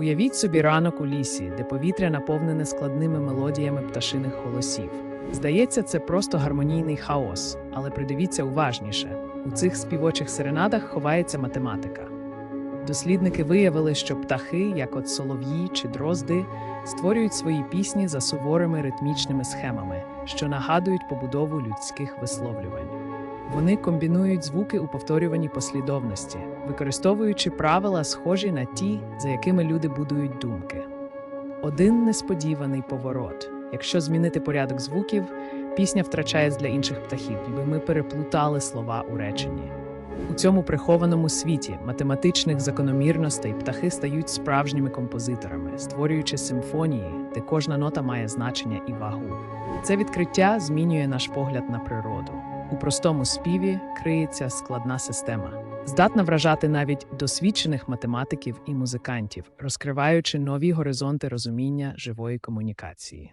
Уявіть собі ранок у лісі, де повітря наповнене складними мелодіями пташиних голосів. Здається, це просто гармонійний хаос, але придивіться уважніше: у цих співочих серенадах ховається математика. Дослідники виявили, що птахи, як от солов'ї чи дрозди, створюють свої пісні за суворими ритмічними схемами, що нагадують побудову людських висловлювань. Вони комбінують звуки у повторюваній послідовності, використовуючи правила, схожі на ті, за якими люди будують думки. Один несподіваний поворот. Якщо змінити порядок звуків, пісня втрачає для інших птахів, ніби ми переплутали слова у реченні. Цьому прихованому світі математичних закономірностей птахи стають справжніми композиторами, створюючи симфонії, де кожна нота має значення і вагу. Це відкриття змінює наш погляд на природу. У простому співі криється складна система, здатна вражати навіть досвідчених математиків і музикантів, розкриваючи нові горизонти розуміння живої комунікації.